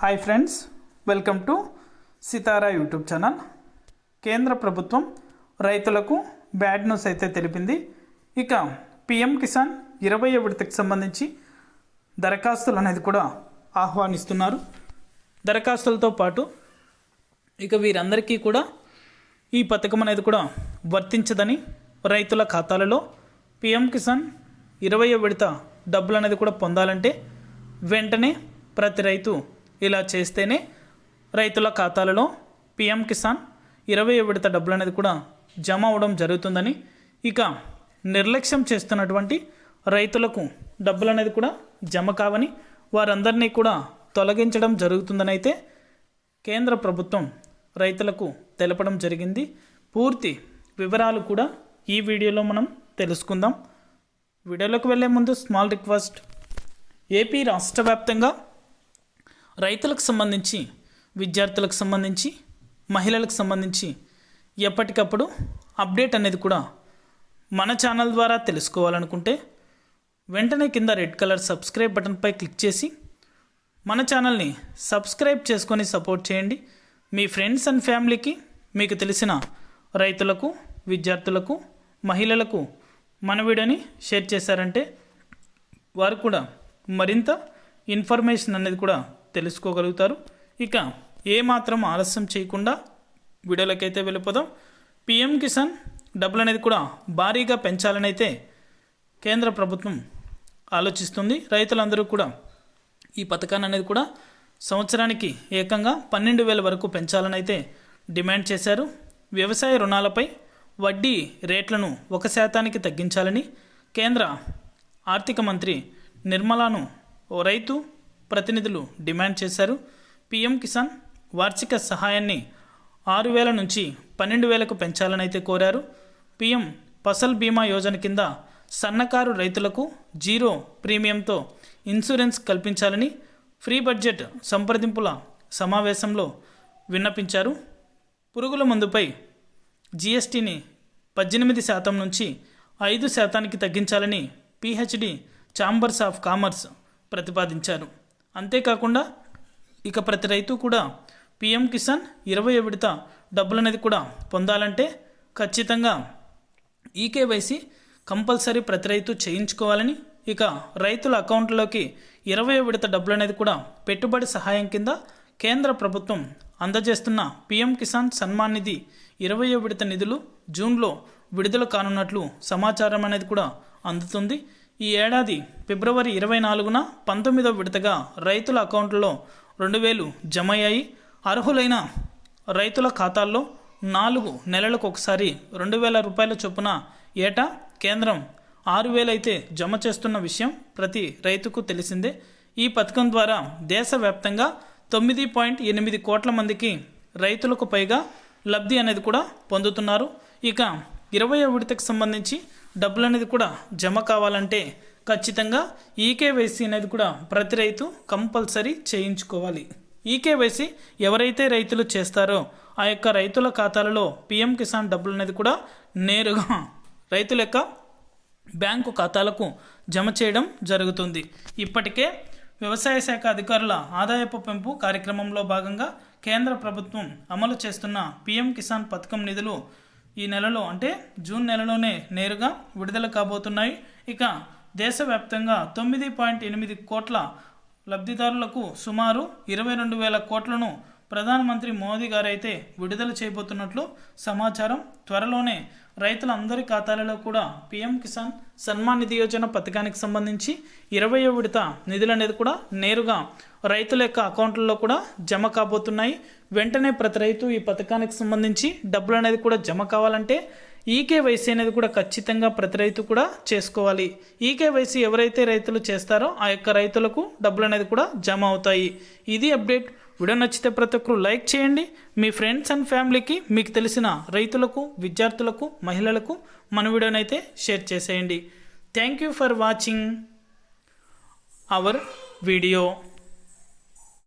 Hi friends welcome to Sitara YouTube channel కేంద్ర ప్రభుత్వం రైతులకు బ్యాడ్ న్యూస్ అయితే తెలిపింది. ఇక పిఎం కిసాన్ ఇరవై విడతకు సంబంధించి దరఖాస్తులు అనేది కూడా ఆహ్వానిస్తున్నారు. దరఖాస్తులతో పాటు ఇక వీరందరికీ కూడా ఈ పథకం అనేది కూడా వర్తించదని రైతుల ఖాతాలలో పిఎం కిసాన్ ఇరవై విడత డబ్బులు అనేది కూడా పొందాలంటే వెంటనే ప్రతి రైతు ఇలా చేస్తేనే రైతుల ఖాతాలలో పిఎం కిసాన్ ఇరవై విడత డబ్బులు అనేది కూడా జమ అవడం జరుగుతుందని ఇక నిర్లక్ష్యం చేస్తున్నటువంటి రైతులకు డబ్బులు అనేది కూడా జమ కావని వారందరినీ కూడా తొలగించడం జరుగుతుందని అయితే కేంద్ర ప్రభుత్వం రైతులకు తెలపడం జరిగింది. పూర్తి వివరాలు కూడా ఈ వీడియోలో మనం తెలుసుకుందాం. వీడియోలోకి వెళ్ళే ముందు స్మాల్ రిక్వెస్ట్. ఏపీ రాష్ట్ర వ్యాప్తంగా రైతులకు సంబంధించి విద్యార్థులకు సంబంధించి మహిళలకు సంబంధించి ఎప్పటికప్పుడు అప్డేట్ అనేది కూడా మన ఛానల్ ద్వారా తెలుసుకోవాలనుకుంటే వెంటనే కింద రెడ్ కలర్ సబ్స్క్రైబ్ బటన్పై క్లిక్ చేసి మన ఛానల్ని సబ్స్క్రైబ్ చేసుకొని సపోర్ట్ చేయండి. మీ ఫ్రెండ్స్ అండ్ ఫ్యామిలీకి మీకు తెలిసిన రైతులకు విద్యార్థులకు మహిళలకు మన వీడియోని షేర్ చేశారంటే వారు కూడా మరింత ఇన్ఫర్మేషన్ అనేది కూడా తెలుసుకోగలుగుతారు. ఇక ఏమాత్రం ఆలస్యం చేయకుండా వీడియోలకైతే వెళ్ళిపోదాం. పిఎం కిసాన్ డబ్బులు అనేది కూడా భారీగా పెంచాలనైతే కేంద్ర ప్రభుత్వం ఆలోచిస్తుంది. రైతులందరూ కూడా ఈ పథకాన్ని అనేది కూడా సంవత్సరానికి ఏకంగా పన్నెండు వేల వరకు పెంచాలనైతే డిమాండ్ చేశారు. వ్యవసాయ రుణాలపై వడ్డీ రేట్లను ఒక శాతానికి తగ్గించాలని కేంద్ర ఆర్థిక మంత్రి నిర్మలాను ఓ రైతు ప్రతినిధులు డిమాండ్ చేశారు. పీఎం కిసాన్ వార్షిక సహాయాన్ని ఆరు వేల నుంచి పన్నెండు వేలకు పెంచాలనైతే కోరారు. పీఎం ఫసల్ బీమా యోజన కింద సన్నకారు రైతులకు జీరో ప్రీమియంతో ఇన్సూరెన్స్ కల్పించాలని ఫ్రీ బడ్జెట్ సంప్రదింపుల సమావేశంలో విన్నపించారు. పురుగుల మందుపై జీఎస్టీని పద్దెనిమిది శాతం నుంచి ఐదు శాతానికి తగ్గించాలని పిహెచ్డి ఛాంబర్స్ ఆఫ్ కామర్స్ ప్రతిపాదించారు. అంతేకాకుండా ఇక ప్రతి రైతు కూడా పిఎం కిసాన్ ఇరవై విడత డబ్బులు అనేది కూడా పొందాలంటే ఖచ్చితంగా ఈకేవైసీ కంపల్సరీ ప్రతి రైతు చేయించుకోవాలని ఇక రైతుల అకౌంట్లోకి ఇరవై విడత డబ్బులు అనేది కూడా పెట్టుబడి సహాయం కింద కేంద్ర ప్రభుత్వం అందజేస్తున్న పిఎం కిసాన్ సన్మాన్ నిధి ఇరవై విడత నిధులు జూన్లో విడుదల కానున్నట్లు సమాచారం అనేది కూడా అందుతుంది. ఈ ఏడాది ఫిబ్రవరి ఇరవై నాలుగున పంతొమ్మిదో విడతగా రైతుల అకౌంట్లో రెండు వేలు జమ అయ్యాయి అర్హులైన రైతుల ఖాతాల్లో నాలుగు నెలలకు ఒకసారి రెండు వేల రూపాయల చొప్పున ఏటా కేంద్రం ఆరు వేలైతే జమ చేస్తున్న విషయం ప్రతి రైతుకు తెలిసిందే. ఈ పథకం ద్వారా దేశవ్యాప్తంగా తొమ్మిది పాయింట్ ఎనిమిది కోట్ల మందికి రైతులకు పైగా లబ్ధి అనేది కూడా పొందుతున్నారు. ఇక ఇరవై విడతకు సంబంధించి డబ్బులు అనేది కూడా జమ కావాలంటే ఖచ్చితంగా ఈకేవైసీ అనేది కూడా ప్రతి రైతు కంపల్సరీ చేయించుకోవాలి. ఈకేవైసీ ఎవరైతే రైతులు చేస్తారో ఆ యొక్క రైతుల ఖాతాలలో పిఎం కిసాన్ డబ్బులు అనేది కూడా నేరుగా రైతుల యొక్క బ్యాంకు ఖాతాలకు జమ చేయడం జరుగుతుంది. ఇప్పటికే వ్యవసాయ శాఖ అధికారుల ఆదాయపు పెంపు కార్యక్రమంలో భాగంగా కేంద్ర ప్రభుత్వం అమలు చేస్తున్న పిఎం కిసాన్ పథకం నిధులు ఈ నెలలో అంటే జూన్ నెలలోనే నేరుగా విడుదల కాబోతున్నాయి. ఇక దేశవ్యాప్తంగా తొమ్మిది పాయింట్ ఎనిమిది కోట్ల లబ్ధిదారులకు సుమారు ఇరవై రెండు వేల కోట్లను ప్రధానమంత్రి మోదీ గారైతే విడుదల చేయబోతున్నట్లు సమాచారం. త్వరలోనే రైతులందరి ఖాతాలలో కూడా పీఎం కిసాన్ సన్మాన్ నిధి యోజన పథకానికి సంబంధించి ఇరవయో విడత నిధులు అనేది కూడా నేరుగా రైతుల యొక్క అకౌంట్లలో కూడా జమ కాబోతున్నాయి. వెంటనే ప్రతి రైతు ఈ పథకానికి సంబంధించి డబ్బులు అనేది కూడా జమ కావాలంటే ఈకేవైసీ అనేది కూడా ఖచ్చితంగా ప్రతి రైతు కూడా చేసుకోవాలి. ఈకేవైసీ ఎవరైతే రైతులు చేస్తారో ఆ యొక్క రైతులకు డబ్బులు అనేది కూడా జమ అవుతాయి. ఇది అప్డేట్. వీడియో నచ్చితే ప్రతి ఒక్కరు లైక్ చేయండి. మీ ఫ్రెండ్స్ అండ్ ఫ్యామిలీకి మీకు తెలిసిన రైతులకు విద్యార్థులకు మహిళలకు మన వీడియోనైతే షేర్ చేసేయండి. Thank you for watching our video.